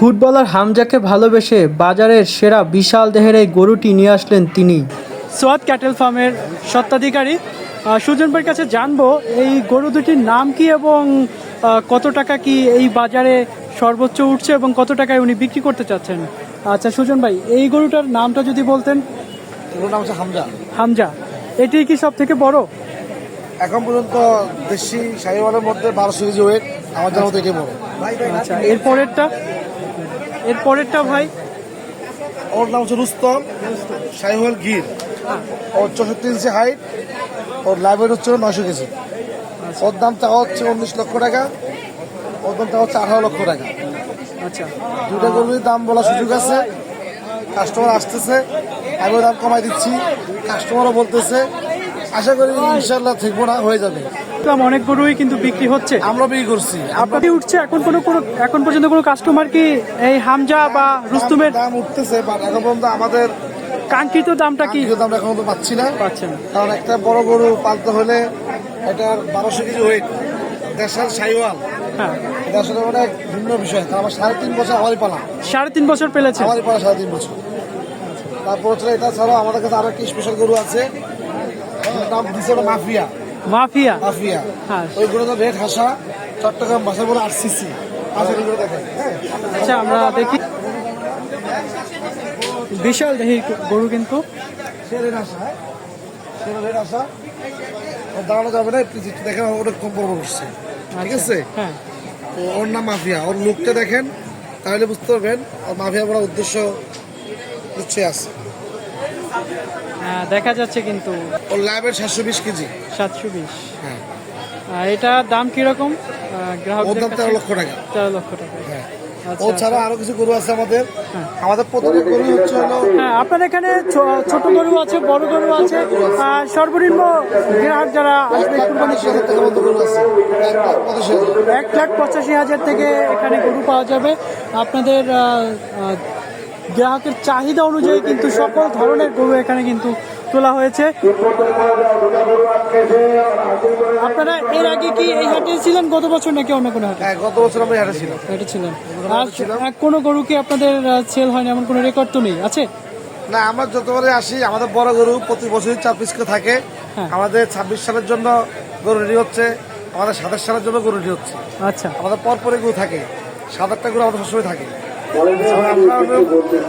Footballer হামজাকে ভালোবেসে বাজারের সেরা বিশাল দেহের এই গরুটি নিয়ে আসলেন তিনি। সোয়াদ ক্যাটেল ফার্মের সত্ত্বাধিকারী ভাইয়ের কাছে জানব এই গরু দুটির নাম কি এবং কত টাকা কি এই বাজারে সর্বোচ্চ উঠছে এবং কত টাকায় উনি বিক্রি করতে চাচ্ছেন? আচ্ছা সুজন ভাই এই গরুটার নামটা যদি বলতেন। নাম হচ্ছে হামজা। হামজা এটি কি সব থেকে বড়? এখন পর্যন্ত দেশি শাহিওয়ালের মধ্যে বারোশো কেজি ওয়েট আমার জানা এটাই বড়। আচ্ছা এর পরেরটা? এর পরেরটা ভাই? ওর নাম হচ্ছে রুস্তম। শাহিওয়াল গির। ওর চৌষট্টি ইঞ্চি হাইট ওর লাইব্রেরি হচ্ছে নয়শো কেজি। ওর দাম চাওয়া হচ্ছে উনিশ লক্ষ টাকা ওর দাম চাওয়া হচ্ছে আঠারো লক্ষ টাকা। আচ্ছা। দুটা গরুর দাম বলার সুযোগ আছে। কাস্টমার আসতেছে আমিও দাম কমাই দিচ্ছি। কাস্টমারও বলতেছে আশা করি ইনশাল্লাহ থাকব না হয়ে যাবে। দেখলাম অনেক গরুই কিন্তু বিক্রি হচ্ছে। আমরা বিক্রি করছি। আপনাদের উঠছে? এখন কোনো কোনো এখন পর্যন্ত কোনো কাস্টমার কি এই হামজা বা রুস্তুমের দাম উঠতেছে বাট এখন পর্যন্ত আমাদের কাঙ্ক্ষিত দামটা কি? দাম এখন তো পাচ্ছি না। পাচ্ছেন কারণ একটা বড় গরু পালতে হলে এটার বারোশো কেজি ওয়েট দেড়শাল সাইওয়াল। হ্যাঁ। এটা আসলে অনেক ভিন্ন বিষয়। কারণ আমার সাড়ে তিন বছর আমারই পালা। সাড়ে তিন বছর পেলেছে। আমারই পালা সাড়ে তিন বছর। তারপর হচ্ছে এটা ছাড়াও আমাদের কাছে আরও একটি স্পেশাল গরু আছে। নাম দিচ্ছে মাফিয়া। মাফিয়া? মাফিয়া। হ্যাঁ। ওই গরুটা রেড হাসা চট্টগ্রাম ভাষা বলে আর সিসি হ্যাঁ আচ্ছা আমরা দেখি। বিশাল দেখি গরু কিন্তু। সে রেড হাসা হ্যাঁ? হাসা। ওর দাঁড়ানো যাবে না দেখেন অনেক কম বড় করছে ঠিক আছে? হ্যাঁ। ওর নাম মাফিয়া। ওর লুকটা দেখেন তাহলে বুঝতে পারবেন ওর মাফিয়া বলার উদ্দেশ্য হচ্ছে আছে। দেখা যাচ্ছে কিন্তু। ওর লাইভের সাতশো বিশ কেজি। সাতশো বিশ। হ্যাঁ। এটা দাম কীরকম? গ্রাহকদের দাম তেরো লক্ষ টাকা। তেরো লক্ষ টাকা। হ্যাঁ। আচ্ছা। ও ছাড়া আরও কিছু গরু আছে আমাদের। হ্যাঁ। আমাদের প্রতিটা গরু হচ্ছে হলো হ্যাঁ আপনার এখানে ছোট গরু আছে বড় গরু আছে। আর সর্বনিম্ন গ্রাহক যারা আসবে কুরবানি এক লাখ পঁচাশি হাজার। থেকে এখানে গরু পাওয়া যাবে। আপনাদের গ্রাহকের চাহিদা অনুযায়ী কিন্তু সকল ধরনের গরু এখানে কিন্তু তোলা হয়েছে। আপনারা এর আগে কি এই হাটে ছিলেন? গত বছর নাকি অন্য কোনো হাটে? হ্যাঁ গত বছর আমরা হাটে ছিলাম। হাটে ছিলেন আর কোনো গরু কি আপনাদের সেল হয়নি? এমন কোনো রেকর্ড তো নেই? আছে? না আমরা যতবারে আসি আমাদের বড় গরু প্রতি বছরই চার পিস করে থাকে। হ্যাঁ। আমাদের ছাব্বিশ সালের জন্য গরু রেডি হচ্ছে আমাদের সাতাশ সালের জন্য গরু রেডি হচ্ছে। আচ্ছা। আমাদের পরপরে গরু থাকে। সাত আটটা গরু আমাদের সবসময় থাকে।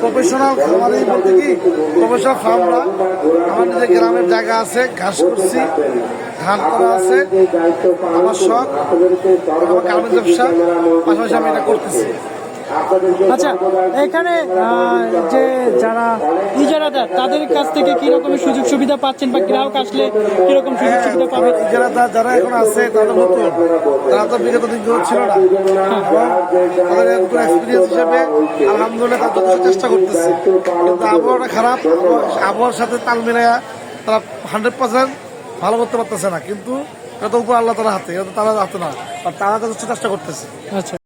প্রফেশনাল খামারি বলতে কি প্রফেশনাল ফার্মরা আমার গ্রামের জায়গা আছে, ঘাস করছি, ধান করা আছে, আমার শখ আমার কামের ব্যবসা, পাশাপাশি আমি এটা করতেছি। আচ্ছা এখানে যে তাদের কাছ থেকে কি রকমের সুযোগ সুবিধা পাচ্ছেন বা গ্রাহক আসলে কি রকম সুযোগ সুবিধা পাবে? যারা যারা এখন আছে তারা নতুন। তারা তো বিগত দিন ছিল না। তাদের নতুন এক্সপিরিয়েন্স হিসেবে আলহামদুলিল্লাহ তার যথেষ্ট চেষ্টা করতেছে। কিন্তু আবহাওয়াটা খারাপ আবহাওয়ার সাথে তাল মিলাইয়া তারা হান্ড্রেড পার্সেন্ট ভালো করতে পারতেছে না। কিন্তু এটা তো উপর আল্লাহ তালা হাতে এটা তো তারা হাতে না। আর তারা যথেষ্ট চেষ্টা করতেছে। আচ্ছা।